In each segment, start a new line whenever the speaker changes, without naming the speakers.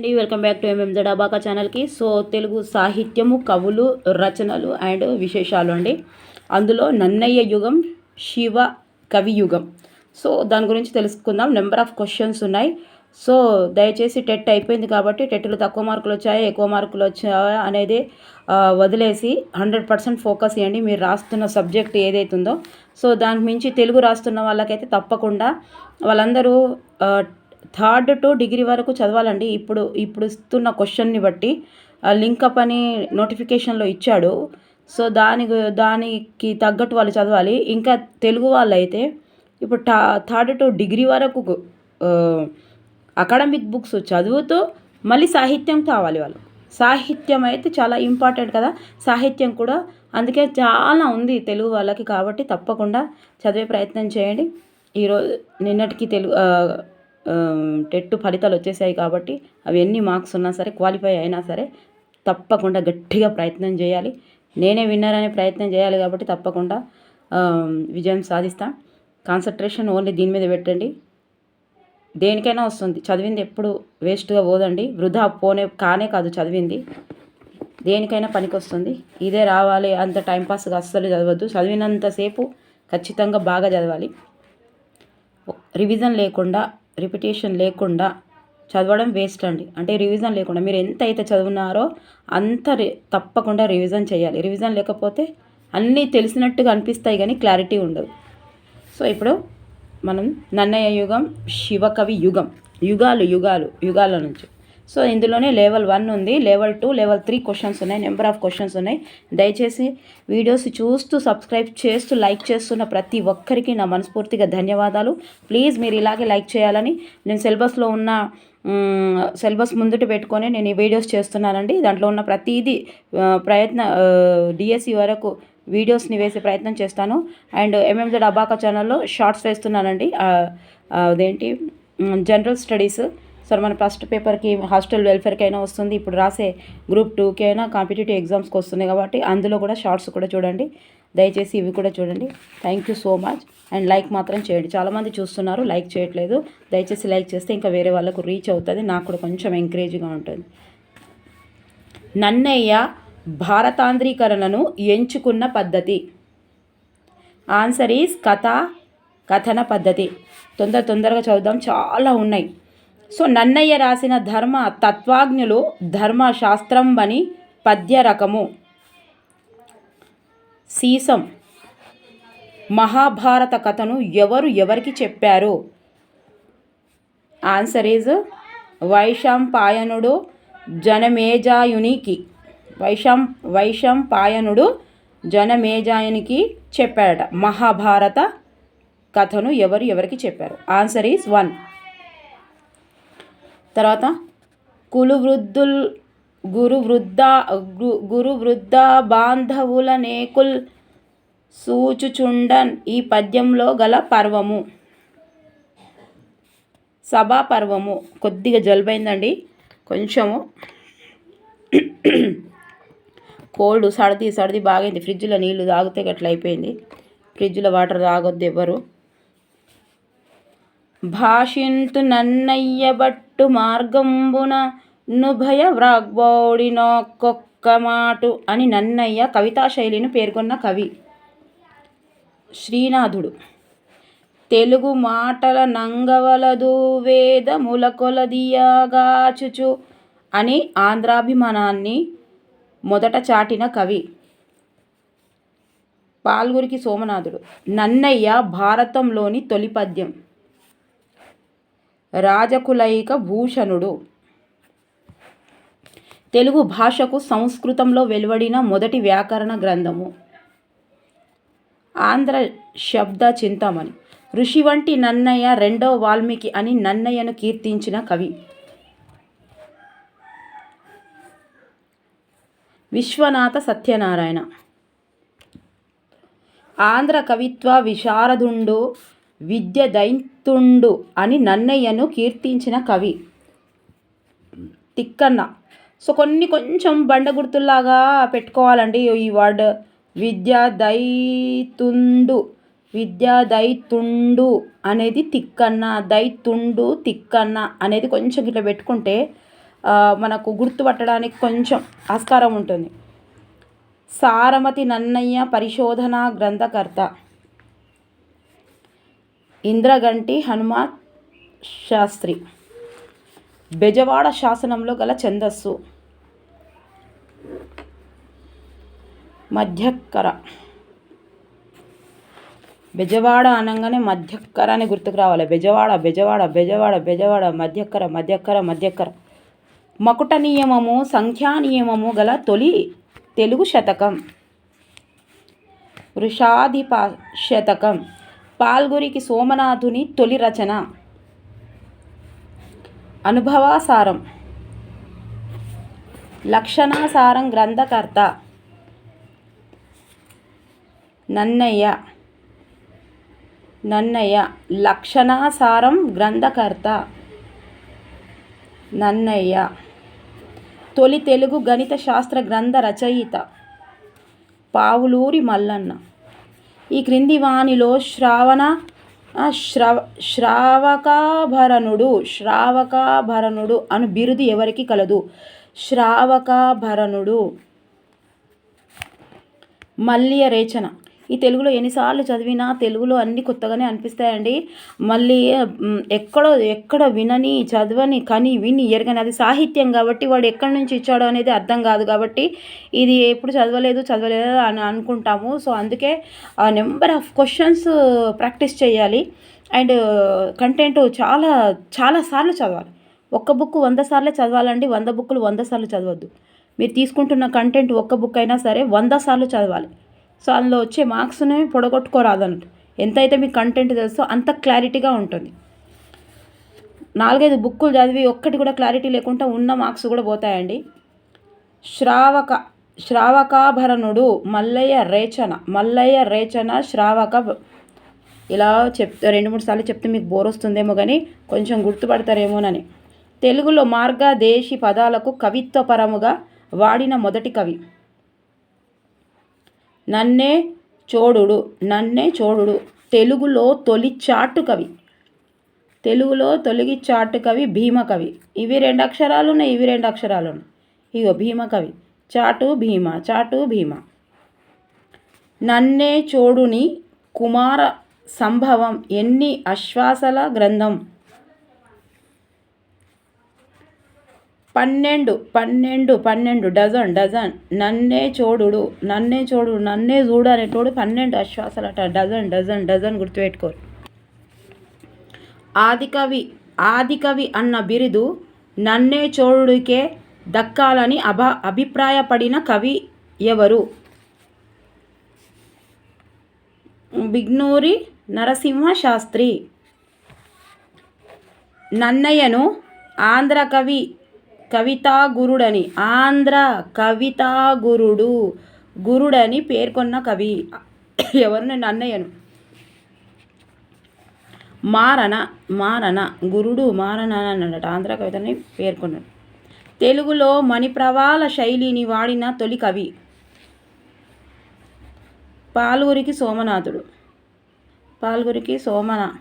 అండి. Welcome back to MM జడాబాకా ఛానల్కి సో తెలుగు సాహిత్యము కవులు రచనలు అండ్ విశేషాలు అండి. అందులో నన్నయ్య యుగం శివ కవి యుగం. సో దాని గురించి తెలుసుకుందాం. నెంబర్ ఆఫ్ క్వశ్చన్స్ ఉన్నాయి. సో దయచేసి టెట్ అయిపోయింది కాబట్టి టెట్లో తక్కువ మార్కులు వచ్చాయా ఎక్కువ మార్కులు వచ్చాయా అనేది వదిలేసి హండ్రెడ్ పర్సెంట్ ఫోకస్ చేయండి. మీరు రాస్తున్న సబ్జెక్ట్ ఏదైతుందో. సో దానికి మించి తెలుగు రాస్తున్న వాళ్ళకైతే తప్పకుండా వాళ్ళందరూ థర్డ్ టు డిగ్రీ వరకు చదవాలండి. ఇప్పుడు ఇప్పుడు ఇస్తున్న క్వశ్చన్ని బట్టి లింకప్ అని నోటిఫికేషన్లో ఇచ్చాడు. సో దాని దానికి తగ్గట్టు వాళ్ళు చదవాలి. ఇంకా తెలుగు వాళ్ళైతే ఇప్పుడు టా థర్డ్ టు డిగ్రీ వరకు అకాడమిక్ బుక్స్ చదువుతూ మళ్ళీ సాహిత్యం కావాలి వాళ్ళు. సాహిత్యం అయితే చాలా ఇంపార్టెంట్ కదా. సాహిత్యం కూడా అందుకే చాలా ఉంది తెలుగు వాళ్ళకి కాబట్టి తప్పకుండా చదివే ప్రయత్నం చేయండి. ఈరోజు నిన్నటికి తెలుగు టెట్ ఫలితాలు వచ్చేసాయి కాబట్టి అవి ఎన్ని మార్క్స్ ఉన్నా సరే క్వాలిఫై అయినా సరే తప్పకుండా గట్టిగా ప్రయత్నం చేయాలి. నేనే విన్నర్ అనే ప్రయత్నం చేయాలి కాబట్టి తప్పకుండా విజయం సాధిస్తాం. కాన్సన్ట్రేషన్ ఓన్లీ దీని మీద పెట్టండి. దేనికైనా వస్తుంది. చదివింది ఎప్పుడు వేస్ట్గా పోదండి. వృధా పోనే కానే కాదు చదివింది. దేనికైనా పనికి వస్తుంది ఇదే రావాలి. అంత టైంపాస్గా అస్సలు చదవద్దు. చదివినంతసేపు ఖచ్చితంగా బాగా చదవాలి. రివిజన్ లేకుండా రిపిటేషన్ లేకుండా చదవడం వేస్ట్ అండి. అంటే రివిజన్ లేకుండా మీరు ఎంత అయితే చదువున్నారో అంత రి- తప్పకుండా రివిజన్ చేయాలి. రివిజన్ లేకపోతే అన్నీ తెలిసినట్టుగా అనిపిస్తాయి కానీ క్లారిటీ ఉండదు. సో ఇప్పుడు మనం నన్నయ్య యుగం శివకవి యుగం యుగాలు యుగాలు యుగాల నుంచి. సో ఇందులోనే లెవెల్ వన్ ఉంది level two level three questions ఉన్నాయి నెంబర్ ఆఫ్ క్వశ్చన్స్ ఉన్నాయి. దయచేసి వీడియోస్ చూస్తూ సబ్స్క్రైబ్ చేస్తూ లైక్ చేస్తున్న ప్రతి ఒక్కరికి నా మనస్ఫూర్తిగా ధన్యవాదాలు. ప్లీజ్ మీరు ఇలాగే లైక్ చేయాలని నేను సిలబస్లో ఉన్న సిలబస్ ముందుట పెట్టుకొని నేను ఈ వీడియోస్ చేస్తున్నానండి. దాంట్లో ఉన్న ప్రతిదీ ప్రయత్న డిఎస్సి వరకు వీడియోస్ని వేసే ప్రయత్నం చేస్తాను. అండ్ ఎంఎంజెడ్ అబాకా ఛానల్లో షార్ట్స్ వేస్తున్నానండి. అదేంటి? జనరల్ స్టడీస్ సార్ మన ఫస్ట్ పేపర్కి హాస్టల్ వెల్ఫేర్కి అయినా వస్తుంది. ఇప్పుడు రాసే గ్రూప్ టూకి అయినా కాంపిటేటివ్ ఎగ్జామ్స్కి వస్తుంది కాబట్టి అందులో కూడా షార్ట్స్ కూడా చూడండి. దయచేసి ఇవి కూడా చూడండి. Thank you so much and like మాత్రం చేయండి. చాలామంది చూస్తున్నారు లైక్ చేయట్లేదు. దయచేసి లైక్ చేస్తే ఇంకా వేరే వాళ్ళకు రీచ్ అవుతుంది. నాకు కూడా కొంచెం ఎంకరేజ్గా ఉంటుంది. నన్నయ్య భారతాంధ్రీకరణను ఎంచుకున్న పద్ధతి. ఆన్సర్ ఈజ్ కథ కథన పద్ధతి. తొందర తొందరగా చదువుదాం. చాలా ఉన్నాయి. సో నన్నయ్య రాసిన ధర్మ తత్వాజ్ఞులు ధర్మశాస్త్రం అని పద్య రకము సీసం. మహాభారత కథను ఎవరు ఎవరికి చెప్పారు? Answer is వైశంపాయనుడు జనమేజాయునికి. వైశం వైశంపాయనుడు జనమేజాయునికి చెప్పాడట. మహాభారత కథను ఎవరు ఎవరికి చెప్పారు? Answer is one. తర్వాత కులు వృద్ధుల్ గురు వృద్ధ గు- గురు వృద్ధ బాంధవుల నేకుల్ సూచుచుండన్ ఈ పద్యంలో గల పర్వము. సభా పర్వము. కొద్దిగా జలుబైందండి. కొంచెము కోల్డ్ సర్ది సర్ది బాగైంది. ఫ్రిడ్జ్లో నీళ్ళు తాగితే గట్ల అయిపోయింది. ఫ్రిడ్జ్లో వాటర్ తాగొద్దు ఎవ్వరు. భాషింతు నన్నయ్య బట్టు మార్గంబున నుభయ వ్రాగ్బోడినొక్కొక్క మాటు అని నన్నయ్య కవితా శైలిని పేర్కొన్న కవి. శ్రీనాథుడు. తెలుగు మాటల నంగవలదు వేదముల కొలదియాగాచుచు అని ఆంధ్రాభిమానాన్ని మొదట చాటిన కవి. పాల్గురికి సోమనాథుడు. నన్నయ్య భారతంలోని తొలి పద్యం. రాజకులైక భూషణుడు. తెలుగు భాషకు సంస్కృతంలో వెలువడిన మొదటి వ్యాకరణ గ్రంథము. ఆంధ్ర శబ్ద చింతామణి. ఋషి వంటి నన్నయ్య రెండవ వాల్మీకి అని నన్నయ్యను కీర్తించిన కవి. విశ్వనాథ సత్యనారాయణ. ఆంధ్ర కవిత్వ విశారదుండు విద్య దైత్తుండు అని నన్నయ్యను కీర్తించిన కవి. తిక్కన్న. సో కొన్ని కొంచెం బండ గుర్తుల్లాగా పెట్టుకోవాలండి ఈ వర్డ్. విద్య దైతుండు విద్య దైతుండు అనేది తిక్కన్న దైతుండు తిక్కన్న అనేది కొంచెం ఇట్లా పెట్టుకుంటే మనకు గుర్తుపట్టడానికి కొంచెం ఆస్కారం ఉంటుంది. సారమతి నన్నయ్య పరిశోధన గ్రంథకర్త. ఇంద్రగంటి హనుమాన్ శాస్త్రి. బెజవాడ శాసనంలో గల ఛందస్సు. మధ్యక్కర. బెజవాడ అనగానే మధ్యక్కర అని గుర్తుకు రావాలి. బెజవాడ బెజవాడ బెజవాడ బెజవాడ మధ్యక్కర మధ్యక్కర మధ్యక్కర. మకుట నియమము సంఖ్యా నియమము గల తొలి తెలుగు శతకం. వృషాధిప శతకం. పాల్గురికి సోమనాథుని తొలి రచన. అనుభవాసారం. లక్షణాసారం గ్రంథకర్త. నన్నయ్య. నన్నయ్య. లక్షణాసారం గ్రంథకర్త. నన్నయ్య. తొలి తెలుగు గణిత శాస్త్ర గ్రంథ రచయిత. పావులూరి మల్లన్న. ఈ క్రింది వాణిలో శ్రావణ శ్రవ శ్రావకాభరణుడు శ్రావకాభరణుడు అను బిరుదు ఎవరికి కలదు? శ్రావకాభరణుడు. మల్లియ రేచన ఈ తెలుగులో ఎన్నిసార్లు చదివినా తెలుగులో అన్నీ కొత్తగానే అనిపిస్తాయండి. మళ్ళీ ఎక్కడో ఎక్కడ వినని చదవని కని విని ఎరగని అది సాహిత్యం కాబట్టి వాడు ఎక్కడి నుంచి ఇచ్చాడో అనేది అర్థం కాదు కాబట్టి ఇది ఎప్పుడు చదవలేదు చదవలేదు అని అనుకుంటాము. సో అందుకే ఆ నెంబర్ ఆఫ్ క్వశ్చన్స్ ప్రాక్టీస్ చేయాలి. అండ్ కంటెంట్ చాలా చాలా సార్లు చదవాలి. ఒక్క బుక్ వంద సార్లు చదవాలండి. వంద బుక్కులు వంద సార్లు చదవద్దు. మీరు తీసుకుంటున్న కంటెంట్ ఒక్క బుక్ అయినా సరే వంద సార్లు చదవాలి. సో అందులో వచ్చే మార్క్స్ని పొడగొట్టుకోరాదన్నట్టు ఎంతైతే మీకు కంటెంట్ తెలుసో అంత క్లారిటీగా ఉంటుంది. నాలుగైదు బుక్కులు చదివి ఒక్కటి కూడా క్లారిటీ లేకుండా ఉన్న మార్క్స్ కూడా పోతాయండి. శ్రావక శ్రావకాభరణుడు మల్లయ్య రేచన మల్లయ్య రేచన శ్రావక ఇలా చెప్ రెండు మూడు సార్లు చెప్తే మీకు బోర్ వస్తుందేమో కానీ కొంచెం గుర్తుపడతారేమోనని. తెలుగులో మార్గదేశి పదాలకు కవిత్వపరముగా వాడిన మొదటి కవి. నన్నే చోడుడు నన్నే చోడుడు. తెలుగులో తొలి చాటు కవి. తెలుగులో తొలిగి చాటు కవి. భీమకవి ఇవి రెండు అక్షరాలు ఉన్నాయి ఇవి రెండు అక్షరాలు ఉన్నాయి ఇగో భీమకవి చాటు భీమ చాటు భీమ. నన్నే చోడుని కుమార సంభవం ఎన్ని అశ్వాసల గ్రంథం. పన్నెండు పన్నెండు పన్నెండు డజన్ డజన్. నన్నే చోడుడు నన్నే చూడు నన్నే చూడు అనేటోడు పన్నెండు అశ్వాసాలట. డజన్ డజన్ డజన్ గుర్తుపెట్టుకోరు ఆదికవి ఆదికవి అన్న బిరుదు నన్నే చోడుడికే దక్కాలని అభ అభిప్రాయపడిన కవి ఎవరు? బిగ్నూరి నరసింహ శాస్త్రి నన్నయ్యను ఆంధ్ర కవి కవితా గురుడని ఆంధ్ర కవితా గురుడు గురుడని పేర్కొన్న కవి. ఎవరు? నేను అన్నయ్యను. మారణ మారణ గురుడు మారణ అని ఆంధ్ర కవితని పేర్కొన్నాడు. తెలుగులో మణిప్రవాళ శైలిని వాడిన తొలి కవి. పాలూరికి సోమనాథుడు. పాల్గురికి సోమన.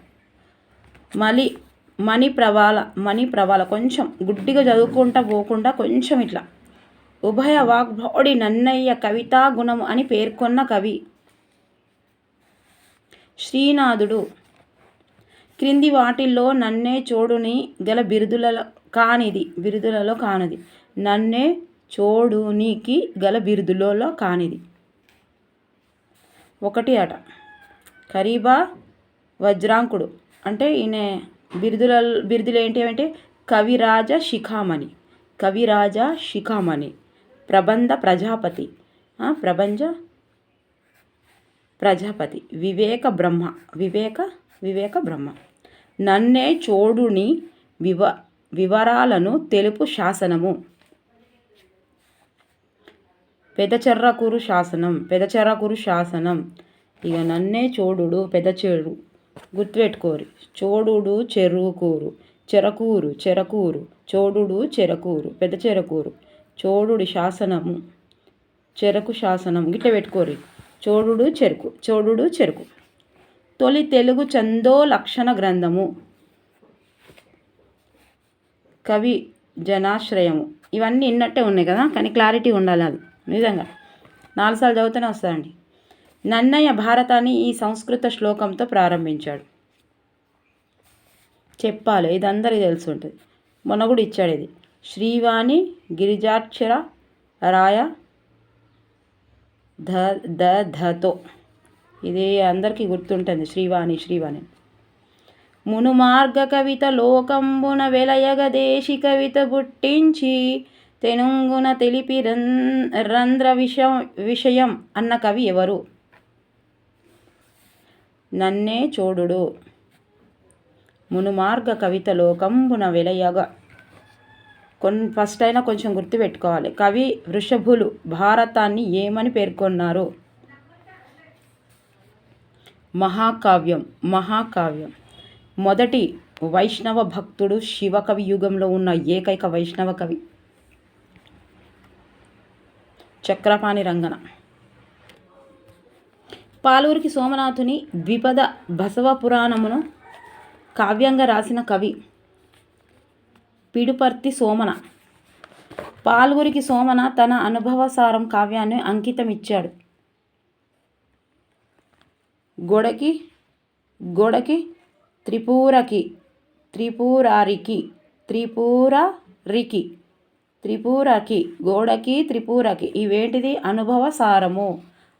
మలి మనీ ప్రవాల మనీ ప్రవాల కొంచెం గుడ్డిగా చదువుకుంటా పోకుండా కొంచెం ఇట్లా. ఉభయ వాగ్భౌడి నన్నయ్య కవితా గుణం అని పేర్కొన్న కవి. శ్రీనాథుడు క్రింది వాటిల్లో నన్నే చోడుని గల బిరుదులలో కానిది బిరుదులలో కానిది. నన్నే చోడునికి గల బిరుదులలో కానిది. ఒకటి అట. ఖరీబా వజ్రాంకుడు అంటే ఈయన బిరుదుల బిరుదులు ఏంటి అంటే కవిరాజ శిఖామణి. కవిరాజ శిఖామణి. ప్రబంధ ప్రజాపతి. ప్రబంధ ప్రజాపతి. వివేక బ్రహ్మ. వివేక వివేక బ్రహ్మ. నన్నే చోడుని వివ వివరాలను తెలుపు శాసనము. పెదచెర్రకూరు శాసనం. పెదచెర్రకూరు శాసనం. ఇక నన్నే చోడుడు పెదచెరు గుర్తుపెట్టుకోరు. చోడుడు చెరుకూరు చెరకూరు చెరకూరు. చోడుడు చెరకూరు. పెద్ద చెరకూరు. చోడుడి శాసనము. చెరకు శాసనం గిట్ల పెట్టుకోరు. చోడుడు చెరుకు. చోడుడు చెరుకు. తొలి తెలుగు చందో లక్షణ గ్రంథము. కవి జనాశ్రయము. ఇవన్నీ ఇన్నట్టే ఉన్నాయి కదా? కానీ క్లారిటీ ఉండాలి అది. నిజంగా. నాలుగు సార్లు చదివితేనే వస్తుందండి నన్నయ్య భారతాన్ని ఈ సంస్కృత శ్లోకంతో ప్రారంభించాడు. చెప్పాలి ఇది అందరికీ తెలిసి ఉంటుంది మొన్న కూడా ఇచ్చాడు ఇది. శ్రీవాణి గిరిజాక్షర రాయ ధ ద ధతో. ఇది అందరికీ గుర్తుంటుంది శ్రీవాణి శ్రీవాణి. మునుమార్గ కవిత లోకంబున వెలయగదేశి కవిత పుట్టించి తెనుంగున తెలిపి రంధ్ర విషయం విషయం అన్న కవి ఎవరు? నన్నే చూడుడు. మునుమార్గ కవిత కంబున వెలయగ. కొన్ ఫస్ట్ అయినా కొంచెం గుర్తుపెట్టుకోవాలి. కవి వృషభులు భారతాన్ని ఏమని పేర్కొన్నారు? మహాకావ్యం మహాకావ్యం. మొదటి వైష్ణవ భక్తుడు శివకవి యుగంలో ఉన్న ఏకైక వైష్ణవ కవి. చక్రపాణి రంగన. పాలూరికి సోమనాథుని ద్విపద బసవ పురాణమును కావ్యంగా రాసిన కవి పిడుపర్తి సోమన. పాల్గురికి సోమన తన అనుభవసారం కావ్యాన్ని అంకితం ఇచ్చాడు గొడకి గొడకి త్రిపురకి త్రిపురారికి త్రిపురరికి త్రిపురకి గోడకి త్రిపురకి ఇవేంటిది? అనుభవ సారము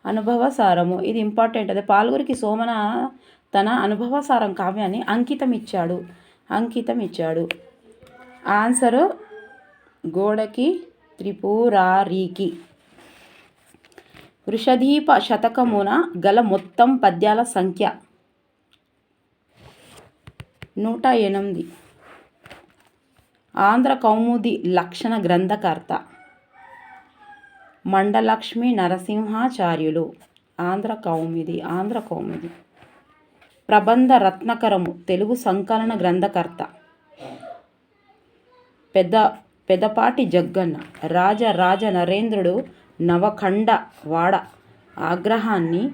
అనుభవ సారము. ఇది ఇంపార్టెంట్ అదే పాల్గురికి సోమన తన అనుభవ సారం కావ్యాన్ని అంకితం ఇచ్చాడు అంకితం ఇచ్చాడు ఆన్సరు గోడకి త్రిపురారికి. వృషదీప శతకమున గల మొత్తం పద్యాల సంఖ్య. నూట ఎనిమిది. ఆంధ్ర కౌముది లక్షణ గ్రంథకర్త. మండలక్ష్మి నరసింహాచార్యులు. ఆంధ్ర కౌమిది ఆంధ్ర కౌమిది. ప్రబంధ రత్నకరము తెలుగు సంకలన గ్రంథకర్త. పెద్ద పెదపాటి జగ్గన్న రాజ రాజ నరేంద్రుడు నవఖండ వాడ ఆగ్రహాన్ని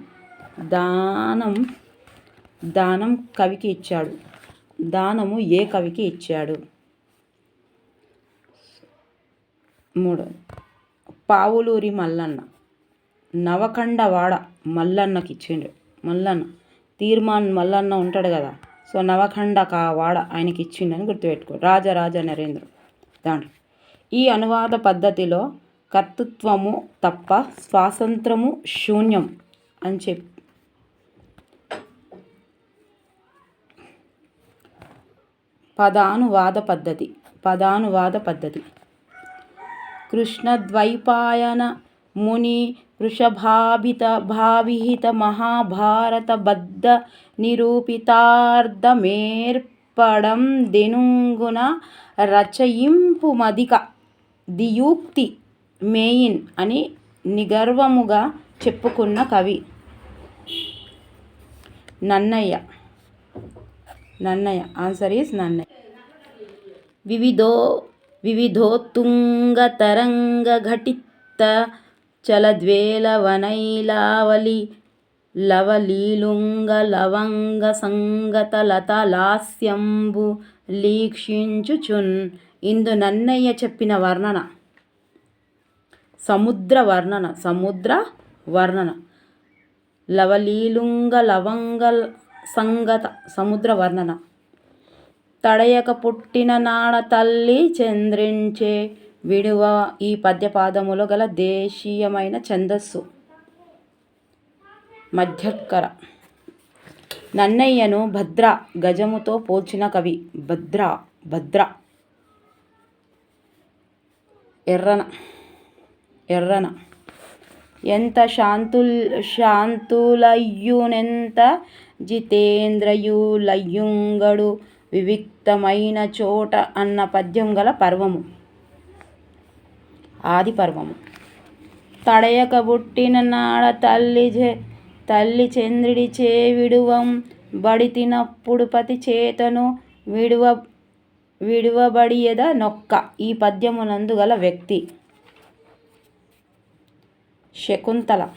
దానం దానం కవికి ఇచ్చాడు. దానము ఏ కవికి ఇచ్చాడు? మూడు పావులూరి మల్లన్న. నవఖండవాడ మల్లన్నకి ఇచ్చిండు మల్లన్న. తీర్మాన్ మల్లన్న ఉంటాడు కదా. సో నవఖండ కా వాడ ఆయనకి ఇచ్చిండని గుర్తుపెట్టుకో రాజరాజ నరేంద్ర. దాంట్లో. ఈ అనువాద పద్ధతిలో కర్తృత్వము తప్ప స్వాతంత్రము శూన్యం అని చెప్పి పదానువాద పద్ధతి. పదానువాద పద్ధతి. కృష్ణద్వైపాయన ముని వృషభాభిత భావిహిత మహాభారత బద్ధ నిరూపితార్థమేర్పడం దెనుంగున రచయింపు మదిక దియూక్తి మేయిన్ అని నిగర్వముగా చెప్పుకున్న కవి. Nannaya. Nannaya. Answer is Nannayya. వివిధో వివిధోత్తుంగతరంగఘటిత్త చలద్వేలవనైలావలి లవలీలుంగ లవంగ సంగత లీక్షించుచున్ ఇందు నన్నయ్య చెప్పిన వర్ణన. సముద్ర వర్ణన సముద్ర వర్ణన లవలీలుంగ లవంగ సంగత సముద్ర వర్ణన తడయక పుట్టిన నాడ తల్లి చంద్రించే విడువ ఈ పద్యపాదములో గల దేశీయమైన ఛందస్సు. మధ్యకర నన్నయ్యను భద్ర గజముతో పోల్చిన కవి భద్ర భద్ర. ఎర్రన ఎర్రన. ఎంత శాంతుల్ శాంతులయ్యునెంత జితేంద్రయులయ్యుంగడు వివిక్తమైన చోట అన్న పద్యం గల పర్వము. ఆది పర్వము. తడయక పుట్టిన నాడ తల్లి తల్లి చంద్రుడి చే విడువం బడి తినప్పుడు పతి చేతను విడువ విడువబడియద నొక్క. ఈ పద్యమునందు గల వ్యక్తి శకుంతల.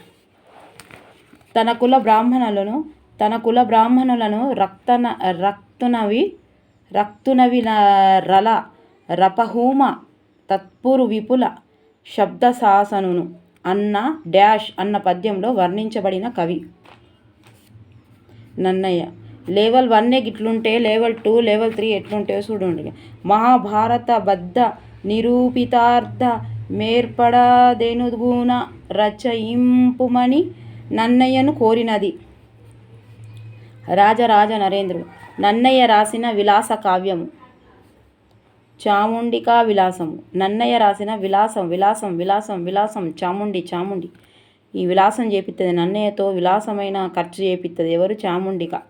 తన కుల బ్రాహ్మణులను తన కుల బ్రాహ్మణులను రక్తన రక్తునవి రక్తునవి రల రపహూమ తత్పురు విపుల శబ్దశాసనును అన్న డాష్ అన్న పద్యంలో వర్ణించబడిన కవి. నన్నయ్య లెవెల్ వన్నే గిట్లుంటే లెవెల్ టూ లెవెల్ త్రీ ఎట్లుంటాయో చూడండి. మహాభారత బద్ధ నిరూపితార్థ మేర్పడదెనుగున రచయింపుమని నన్నయ్యను కోరినది. రాజరాజ నరేంద్రుడు నన్నయ్య రాసిన విలాస కావ్యము. చాముండికా విలాసము. నన్నయ్య రాసిన విలాసం విలాసం విలాసం విలాసం చాముండి చాముండి. ఈ విలాసం చేపిస్తుంది నన్నయ్యతో విలాసమైన ఖర్చు చేపిస్తుంది ఎవరు? చాముండిక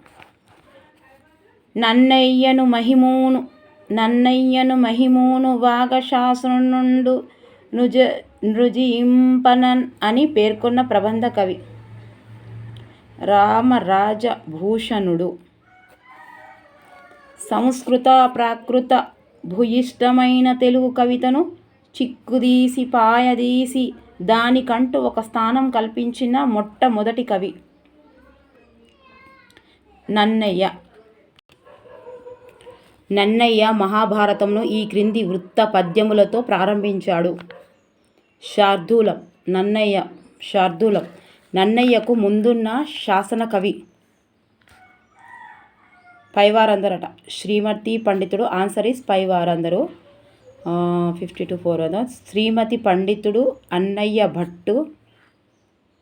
నన్నయ్యను మహిమూను నన్నయ్యను మహిమూను వాగశాసనుండు నృజ నృజింపనన్ అని పేర్కొన్న ప్రబంధ కవి. రామరాజభూషణుడు సంస్కృత ప్రాకృత భూయిష్టమైన తెలుగు కవితను చిక్కుదీసి పాయదీసి దానికంటూ ఒక స్థానం కల్పించిన మొట్టమొదటి కవి. నన్నయ్య. నన్నయ్య మహాభారతంను ఈ క్రింది వృత్త పద్యములతో ప్రారంభించాడు. శార్దూలం. నన్నయ్య. శార్దూలం. నన్నయ్యకు ముందున్న శాసన కవి పైవారందరట. శ్రీమతి పండితుడు ఆన్సర్ ఈస్ పైవారందరూ. ఫిఫ్టీ టు ఫోర్ కదా శ్రీమతి పండితుడు అన్నయ్య భట్టు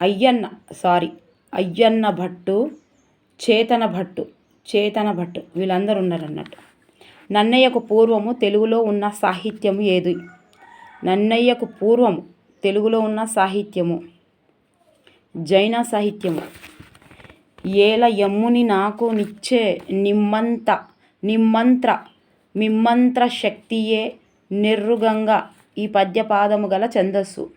అయ్యన్న సారీ అయ్యన్న భట్టు చేతన భట్టు చేతన భట్టు వీళ్ళందరూ ఉన్నారన్నట్టు. నన్నయ్యకు పూర్వము తెలుగులో ఉన్న సాహిత్యము ఏది? నన్నయ్యకు పూర్వము తెలుగులో ఉన్న సాహిత్యము జైన సాహిత్యము. ఏల యమ్ముని నాకు నిచ్చే నిమ్మంత నిమ్మంత్ర మిమ్మంత్ర శక్తియే నిర్రుగంగా ఈ పద్యపాదము గల ఛందస్సు.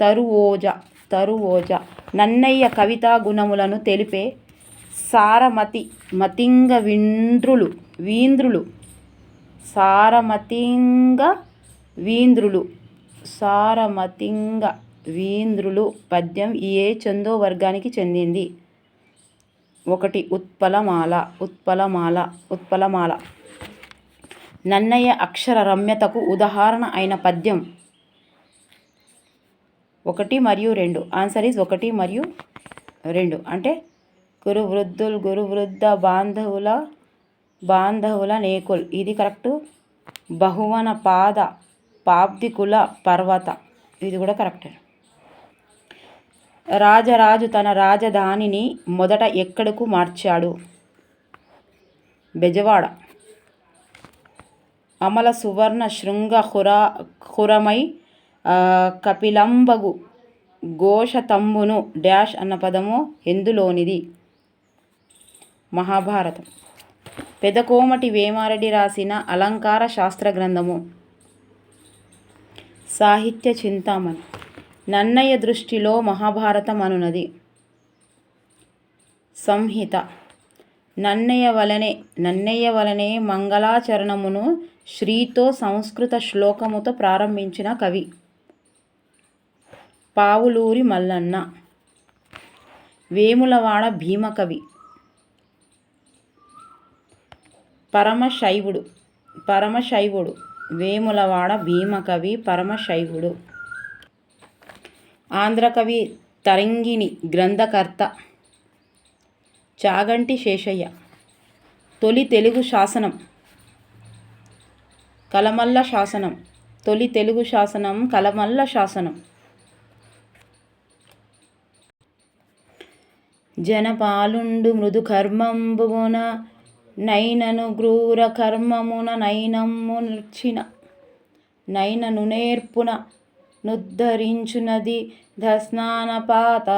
తరువోజ తరువోజ నన్నయ్య కవితా గుణములను తెలిపే సారమతి మతింగ వింద్రులు వీంద్రులు సారమతింగ వీంద్రులు సారమతింగ వీంద్రులు పద్యం ఏ చందో వర్గానికి చెందింది. ఒకటి ఉత్పలమాల ఉత్పలమాల ఉత్పలమాల. నన్నయ్య అక్షర రమ్యతకు ఉదాహరణ అయిన పద్యం ఒకటి మరియు రెండు. ఆన్సర్ ఈజ్ ఒకటి మరియు రెండు. అంటే గురు వృద్ధులు గురు వృద్ధ బాంధవుల బాంధవుల నేకుల్. ఇది కరెక్ట్? బహువన పాద పాబ్దికుల పర్వత. ఇది కూడా కరెక్టే. రాజరాజు తన రాజధానిని మొదట ఎక్కడకు మార్చాడు? బెజవాడ. అమల సువర్ణ శృంగ హురా హురమై కపిలంబగు ఘోషతంబును డాష్ అన్న పదము ఎందులోనిది? మహాభారతం. పెదకోమటి వేమారెడ్డి రాసిన అలంకార శాస్త్ర గ్రంథము. సాహిత్య చింతామణి. నన్నయ్య దృష్టిలో మహాభారతం అనునది సంహిత. నన్నయ్య వలనే నన్నయ్య వలనే మంగళాచరణమును శ్రీతో సంస్కృత శ్లోకముతో ప్రారంభించిన కవి. పావులూరి మల్లన్న. వేములవాడ భీమకవి. పరమశైవుడు. పరమశైవుడు. వేములవాడ భీమకవి పరమశైవుడు. ఆంధ్రకవి తరంగిణి గ్రంథకర్త చాగంటి శేషయ్య. తొలి తెలుగు శాసనం. కలమల్ల శాసనం. తొలి తెలుగు శాసనం కలమల్ల శాసనం. జనపాలుండు మృదు కర్మంబున నైనను క్రూర కర్మమున నైనమ్ము నృచిన నైనను నేర్పున నుద్ధరించునది దస్నానపాత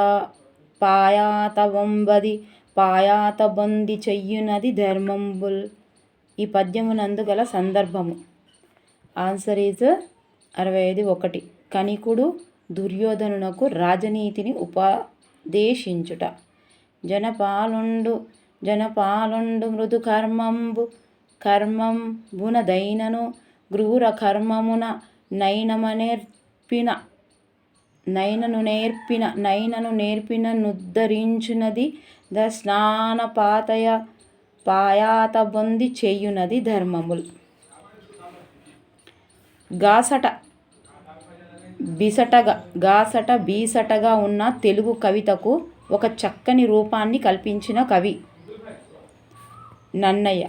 పాయాత వంబది పాయాత బొంది చెయ్యునది ధర్మంబుల్. ఈ పద్యమునందు గల సందర్భము. ఆన్సర్ ఈజ్ అరవై ఐదు ఒకటి కనికుడు దుర్యోధనునకు రాజనీతిని ఉపదేశించుట. జనపాలుండు జనపాలుండు మృదు కర్మంబు కర్మంబునదైనను క్రూర కర్మమున నేర్పిన నైనను నేర్పిన నైనను నేర్పిన నుద్ధరించునది ద స్నానపాతయ పాయాత బొంది చేయునది ధర్మముల్. గాసట బిసటగా గాసట బీసటగా ఉన్న తెలుగు కవితకు ఒక చక్కని రూపాన్ని కల్పించిన కవి నన్నయ్య.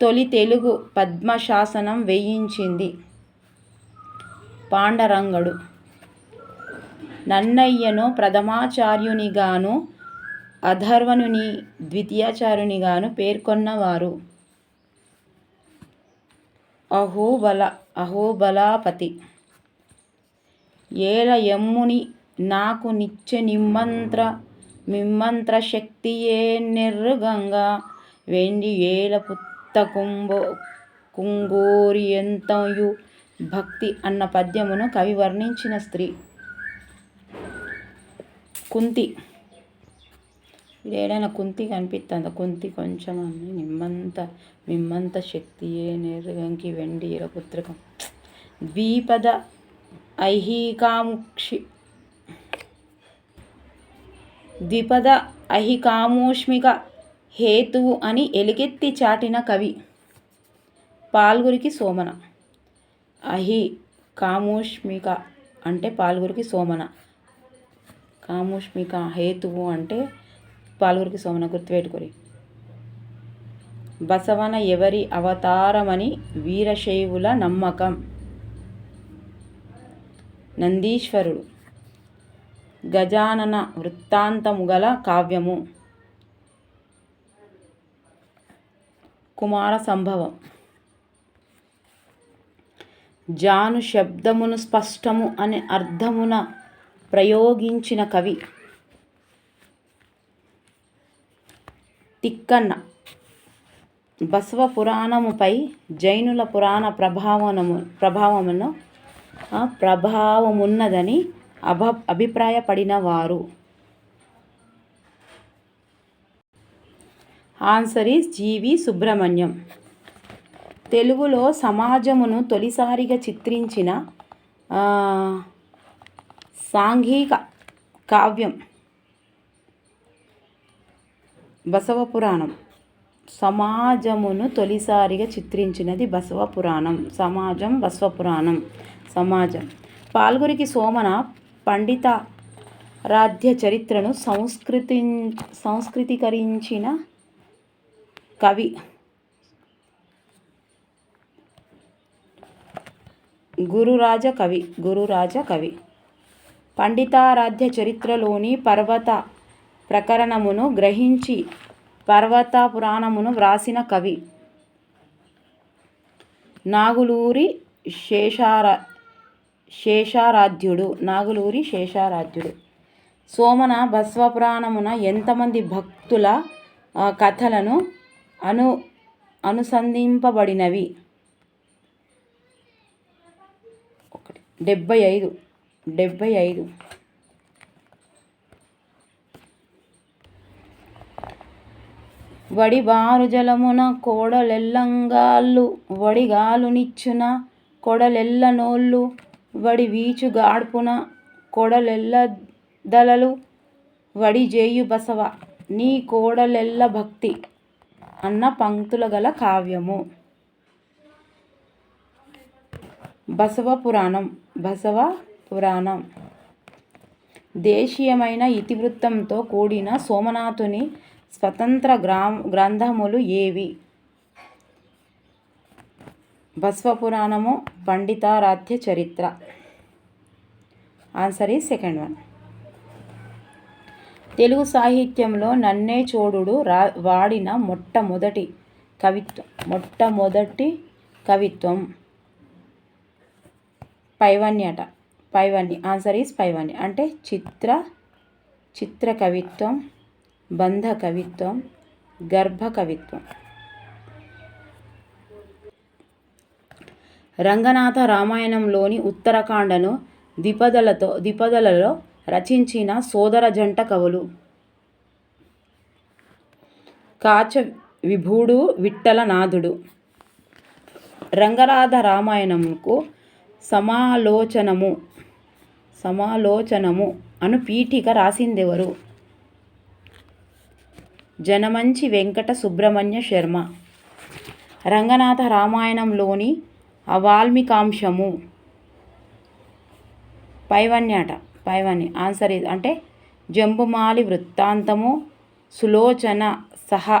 తొలి తెలుగు పద్మశాసనం వేయించింది. పాండరంగడు. నన్నయ్యను ప్రథమాచార్యునిగాను అధర్వణుని ద్వితీయాచార్యునిగాను పేర్కొన్నవారు. అహోబల అహోబలాపతి. ఏల యమ్ముని నాకు నిత్య నిమ్మంత్ర మిమ్మంత్ర శక్తియే నిర్గంగా వెండి ఏల పుత్త కుంభో కుంగోరి ఎంతయు భక్తి అన్న పద్యమును కవి వర్ణించిన స్త్రీ. కుంతి. ఇది ఏడైనా కుంతి కనిపిస్తుంది? కుంతి కొంచెం అన్ని నిమ్మంత మిమ్మంత శక్తియే నేరుగంకి వెండి ఇరపుత్రకం ద్వీపద ఐహికాముక్షి. ద్విపద ఐహికామూష్మిక హేతువు అని ఎలుగెత్తి చాటిన కవి. పాల్గురికి సోమన. అహి కాముష్మిక అంటే పాల్గురికి సోమన. కాముష్మిక హేతువు అంటే పాల్గురికి సోమన గుర్తుపెట్టుకొని బసవన ఎవరి అవతారమని వీరశైవుల నమ్మకం. నందీశ్వరుడు గజానన వృత్తాంతము గల కావ్యము. కుమార సంభవం జాను శబ్దమును స్పష్టము అనే అర్థమున ప్రయోగించిన కవి తిక్కన్న. బసవ పురాణముపై జైనుల పురాణ ప్రభావము ప్రభావమును ప్రభావమున్నదని అభ అభిప్రాయపడిన వారు ఆన్సర్ ఈస్ జీవి సుబ్రహ్మణ్యం. తెలుగులో సమాజమును తొలిసారిగా చిత్రించిన సాంఘిక కావ్యం బసవ పురాణం సమాజమును తొలిసారిగా చిత్రించినది బసవ పురాణం సమాజం బసవ పురాణం సమాజం. పాల్గురికి సోమన పండిత రాధ్య చరిత్రను సంస్కృతి సంస్కృతీకరించిన కవి గురురాజ కవి గురురాజ కవి. పండితారాధ్య చరిత్రలోని పర్వత ప్రకరణమును గ్రహించి పర్వత పురాణమును వ్రాసిన కవి. నాగులూరి శేషార శేషారాధ్యుడు నాగులూరి శేషారాధ్యుడు. సోమన బస్వపురాణమున ఎంతమంది భక్తుల కథలను అను అనుసంధింపబడినవి? డెబ్బై ఐదు. డెబ్బై ఐదు. వడిబారు జలమున కోడలెల్లంగాళ్ళు వడిగాలునిచ్చున కొడలెల్ల నోళ్ళు వడి వీచు గాడ్పున కొడలెల్ల దళలు వడి జేయు బసవ నీ కోడలెల్ల భక్తి అన్న పంక్తుల గల కావ్యము. బసవ పురాణం. బసవ పురాణం. దేశీయమైన ఇతివృత్తంతో కూడిన సోమనాథుని స్వతంత్ర గ్రా గ్రంథములు ఏవి? బస్వపురాణము పండితారాధ్య చరిత్ర. ఆన్సర్ ఈ సెకండ్ వన్. తెలుగు సాహిత్యంలో నన్నే చోడుడు రా వాడిన మొట్టమొదటి కవిత్వం మొట్టమొదటి కవిత్వం. పైవన్య అట. పైవన్య ఆన్సర్ ఈస్ పైవన్య అంటే చిత్ర చిత్ర కవిత్వం బంధ కవిత్వం గర్భ కవిత్వం రంగనాథ రామాయణంలోని ఉత్తరాఖండను ద్విపదలతో ద్విపదలలో రచించిన సోదర జంట కవులు. కాచ విభూడు విఠల నాథుడు రంగనాథ రామాయణముకు సమాలోచనము. సమాలోచనము అను పీఠిక రాసిందెవరు? జనమంచి వెంకట సుబ్రహ్మణ్య శర్మ. రంగనాథ రామాయణంలోని అవాల్మికాంశము. పైవన్యాట పైవన్ని ఆన్సర్ ఇది అంటే జంబుమాలి వృత్తాంతము సులోచన సహ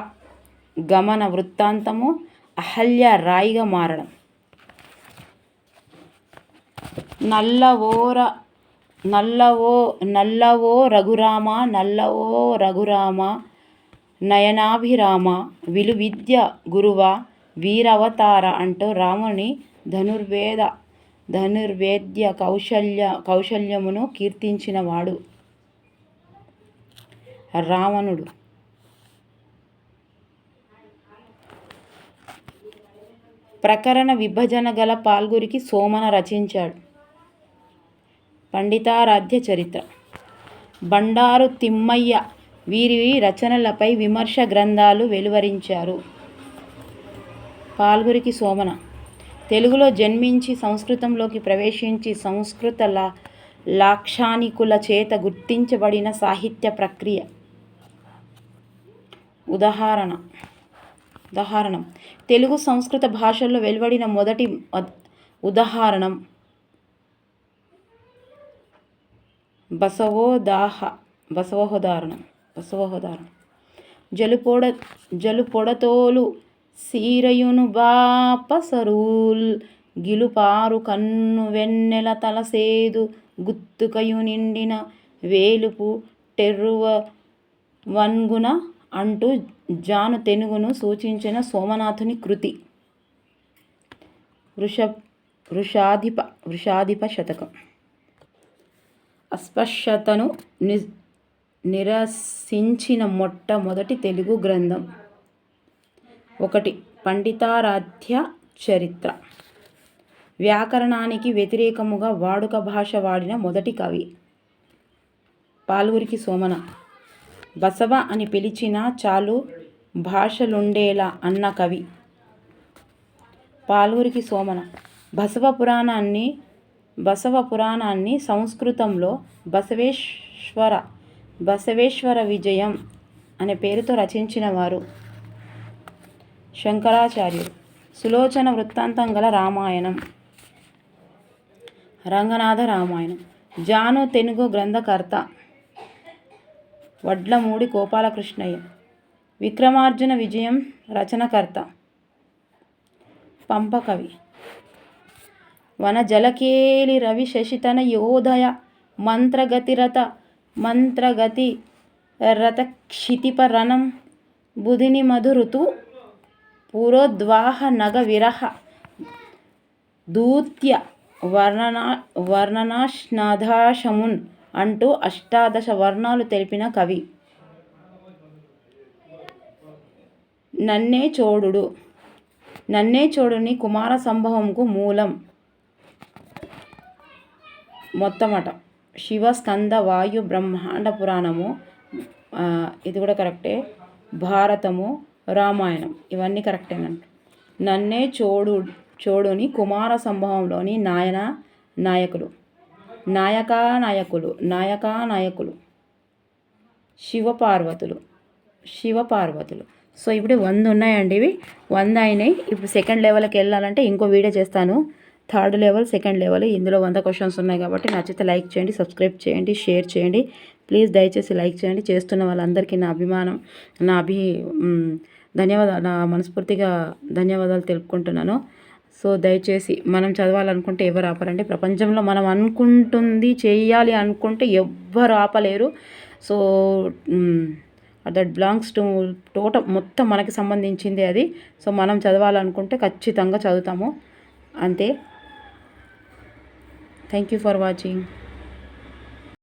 గమన వృత్తాంతము అహల్య రాయిగా మారడం. నల్లవోర నల్లవో నల్లవో రఘురామ నల్లవో రఘురామ నయనాభిరామ విలువిద్య గురువ వీరవతార అంటూ రాముని ధనుర్వేద ధనుర్వేద్య కౌశల్య కౌశల్యమును కీర్తించినవాడు రావణుడు. ప్రకరణ విభజన గల పాల్గురికి సోమన రచించాడు. పండితారాధ్య చరిత్ర. బండారు తిమ్మయ్య వీరి రచనలపై విమర్శ గ్రంథాలు వెలువరించారు. పాల్గురికి సోమన. తెలుగులో జన్మించి సంస్కృతంలోకి ప్రవేశించి సంస్కృత లా లాక్షానికుల చేత గుర్తించబడిన సాహిత్య ప్రక్రియ. ఉదాహరణ. ఉదాహరణం. తెలుగు సంస్కృత భాషల్లో వెలువడిన మొదటి ఉదాహరణం. బసవోదాహ బసవహోదాహరణం బసవహోదాహరణం. జలుపొడ జలుపొడతోలు సీరయును బాపసరూల్ గిలుపారు కన్ను వెన్నెల తలసేదు గుత్తుకయు నిండిన వేలుపు టెర్రువ వన్గున అంటూ జాను తెనుగును సూచించిన సోమనాథుని కృతి. వృష వృషాధిప వృషాధిప శతకం. అస్పృశ్యతను ని నిరసించిన మొట్టమొదటి తెలుగు గ్రంథం. ఒకటి పండితారాధ్య చరిత్ర. వ్యాకరణానికి వ్యతిరేకముగా వాడుక భాష వాడిన మొదటి కవి. పాల్గురికి సోమన. బసవ అని పిలిచినా చాలు భాషలుండేలా అన్న కవి. పాలూరికి సోమన. బసవ పురాణాన్ని బసవ పురాణాన్ని సంస్కృతంలో బసవేశ్వర బసవేశ్వర విజయం అనే పేరుతో రచించిన వారు శంకరాచార్యుడు సులోచన వృత్తాంతం గల రామాయణం. రంగనాథ రామాయణం. జాను తెనుగు గ్రంథకర్త. వడ్లమూడి గోపాలకృష్ణయ్య. విక్రమార్జున విజయం రచనకర్త. పంపకవి. వన జలకేలి రవి శశితన యోధయ మంత్రగతిరత మంత్రగతి రథ క్షితిపరణం బుధిని మధురుతు పురోద్వాహ నగ విరహ దూత్య వర్ణనా వర్ణనాశ్నాధాశమున్ అంటూ అష్టాదశ వర్ణాలు తెలిపిన కవి. నన్నే చోడుడు. నన్నే చోడుని కుమార సంభవంకు మూలం. మొత్తమట. శివ స్కంద వాయు బ్రహ్మాండ పురాణము ఇది కూడా కరెక్టే. భారతము రామాయణం. ఇవన్నీ కరెక్టేనంట నన్నే చోడు చోడుని కుమార సంభవంలోని నాయన నాయకులు నాయకా నాయకులు నాయకా నాయకులు. శివపార్వతులు శివపార్వతులు. సో ఇప్పుడు వంద ఉన్నాయండి ఇవి. వంద అయినాయి. ఇప్పుడు సెకండ్ లెవెల్కి వెళ్ళాలంటే ఇంకో వీడియో చేస్తాను. థర్డ్ లెవెల్ సెకండ్ లెవెల్ ఇందులో వంద క్వశ్చన్స్ ఉన్నాయి కాబట్టి నచ్చితే లైక్ చేయండి సబ్స్క్రైబ్ చేయండి షేర్ చేయండి. ప్లీజ్ దయచేసి లైక్ చేయండి. చేస్తున్న వాళ్ళందరికీ నా అభిమానం నా అభి ధన్యవాదాలు నా మనస్ఫూర్తిగా ధన్యవాదాలు తెలుపుకుంటున్నాను. సో దయచేసి మనం చదవాలనుకుంటే ఎవరు ఆపరండి. ప్రపంచంలో మనం అనుకుంటుంది చేయాలి అనుకుంటే ఎవ్వరు ఆపలేరు. So that belongs to total మొత్తం మనకి సంబంధించింది అది. సో మనం చదవాలనుకుంటే ఖచ్చితంగా చదువుతాము. అంతే. Thank you for watching.